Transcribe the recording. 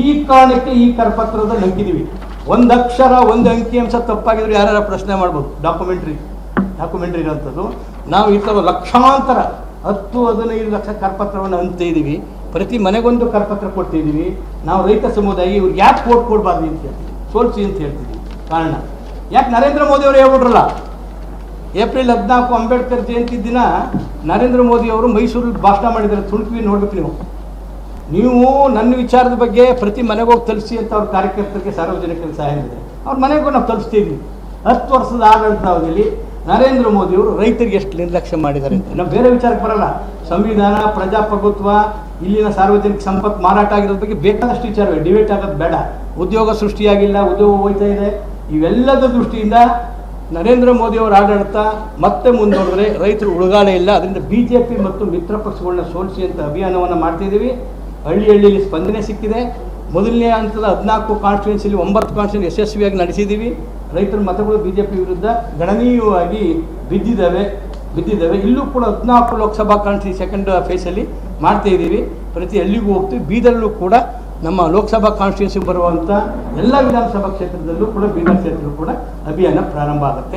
ಈ ಕಾರಣಕ್ಕೆ ಈ ಕರಪತ್ರದಲ್ಲಿ ಅಂಕಿದೀವಿ ಒಂದು ಅಕ್ಷರ, ಒಂದು ಅಂಕಿಅಂಶ ತಪ್ಪಾಗಿದ್ರೆ ಯಾರ್ಯಾರ ಪ್ರಶ್ನೆ ಮಾಡ್ಬೋದು? ಡಾಕ್ಯುಮೆಂಟ್ರಿ ಡಾಕ್ಯುಮೆಂಟ್ರಿ ಇರೋಂಥದ್ದು. ನಾವು ಈ ಥರ ಲಕ್ಷಾಂತರ, ಹತ್ತು, ಹದಿನೈದು ಲಕ್ಷ ಕರಪತ್ರವನ್ನು ಅಂತ ಇದ್ದೀವಿ ಪ್ರತಿ ಮನೆಗೊಂದು ಕರಪತ್ರ ಕೊಡ್ತಿದ್ದೀವಿ ನಾವು ರೈತ ಸಮುದಾಯ, ಇವ್ರಿಗೆ ಯಾಕೆ ಓಟ್ ಕೊಡಬಾರ್ದು ಅಂತ ಹೇಳ್ತೀವಿ. ಸೋಲ್ಸಿ ಅಂತ ಹೇಳ್ತೀವಿ. ಕಾರಣ? ಯಾಕೆ ನರೇಂದ್ರ ಮೋದಿ ಅವರು ಹೇಳ್ಬಿಟ್ರಲ್ಲ? ಏಪ್ರಿಲ್ ಹದಿನಾಲ್ಕು ಅಂಬೇಡ್ಕರ್ ಜಯಂತಿ ದಿನ ನರೇಂದ್ರ ಮೋದಿ ಅವರು ಮೈಸೂರಲ್ಲಿ ಭಾಷಣ ಮಾಡಿದ್ದಾರೆ. ತುಣುಕಿ ನೋಡ್ಬೇಕು ನೀವು. ನೀವು ನನ್ನ ವಿಚಾರದ ಬಗ್ಗೆ ಪ್ರತಿ ಮನೆಗೆ ಹೋಗಿ ತಲುಪಿಸಿ ಅಂತ ಅವ್ರ ಕಾರ್ಯಕರ್ತರಿಗೆ ಸಾರ್ವಜನಿಕರಿಗೆ ಸಹಾಯ ಇದೆ ಅವ್ರ ಮನೆಗೂ ನಾವು ತಲುಪಿಸ್ತೀವಿ. ಹತ್ತು ವರ್ಷದ ಆಡಳಿತ ಅವಧಿಯಲ್ಲಿ ನರೇಂದ್ರ ಮೋದಿ ಅವರು ರೈತರಿಗೆ ಎಷ್ಟು ನಿರ್ಲಕ್ಷ್ಯ ಮಾಡಿದ್ದಾರೆ ಅಂತ. ನಾವು ಬೇರೆ ವಿಚಾರಕ್ಕೆ ಬರಲ್ಲ. ಸಂವಿಧಾನ, ಪ್ರಜಾಪ್ರಭುತ್ವ, ಇಲ್ಲಿನ ಸಾರ್ವಜನಿಕ ಸಂಪತ್ತು ಮಾರಾಟ ಆಗಿರೋದ್ರ ಬಗ್ಗೆ ಬೇಕಾದಷ್ಟು ವಿಚಾರವೇ. ಡಿಬೇಟ್ ಆಗೋದು ಬೇಡ. ಉದ್ಯೋಗ ಸೃಷ್ಟಿಯಾಗಿಲ್ಲ, ಉದ್ಯೋಗ ಹೋಯ್ತಾ ಇದೆ. ಇವೆಲ್ಲದ ದೃಷ್ಟಿಯಿಂದ ನರೇಂದ್ರ ಮೋದಿ ಅವರು ಆಡಳಿತ ಮತ್ತೆ ಮುಂದುವರೆದ್ರೆ ರೈತರು ಉಳುಗಾಳೆ ಇಲ್ಲ. ಅದರಿಂದ ಬಿ ಮತ್ತು ಮಿತ್ರ ಪಕ್ಷಗಳನ್ನ ಸೋಲಿಸಿ ಅಂತ ಅಭಿಯಾನವನ್ನು ಮಾಡ್ತಿದ್ದೀವಿ ಹಳ್ಳಿ ಹಳ್ಳಿಯಲ್ಲಿ ಸ್ಪಂದನೆ ಸಿಕ್ಕಿದೆ. ಮೊದಲನೇ ಹಂತದ ಹದಿನಾಲ್ಕು ಕಾನ್ಸ್ಟಿಟ್ಯೂನ್ಸಿಲಿ ಒಂಬತ್ತು ಕಾನ್ಸ್ಟಿಟ್ಯೂನ್ಸಿ ಯಶಸ್ವಿಯಾಗಿ ನಡೆಸಿದ್ದೀವಿ. ರೈತರ ಮತಗಳು ಬಿ ಜೆ ಪಿ ವಿರುದ್ಧ ಗಣನೀಯವಾಗಿ ಬಿದ್ದಿದ್ದಾವೆ ಬಿದ್ದಿದ್ದಾವೆ. ಇಲ್ಲೂ ಕೂಡ ಹದಿನಾಲ್ಕು ಲೋಕಸಭಾ ಕಾನ್ಸ್ಟಿ ಸೆಕೆಂಡ್ ಫೇಸಲ್ಲಿ ಮಾಡ್ತಾ ಇದ್ದೀವಿ. ಪ್ರತಿ ಹಳ್ಳಿಗೂ ಹೋಗ್ತೀವಿ. ಬೀದರಲ್ಲೂ ಕೂಡ ನಮ್ಮ ಲೋಕಸಭಾ ಕಾನ್ಸ್ಟಿಟ್ಯೂನ್ಸಿ ಬರುವಂಥ ಎಲ್ಲ ವಿಧಾನಸಭಾ ಕ್ಷೇತ್ರದಲ್ಲೂ ಕೂಡ ಬೀದರ್ ಕ್ಷೇತ್ರ ಕೂಡ ಅಭಿಯಾನ ಪ್ರಾರಂಭ ಆಗುತ್ತೆ.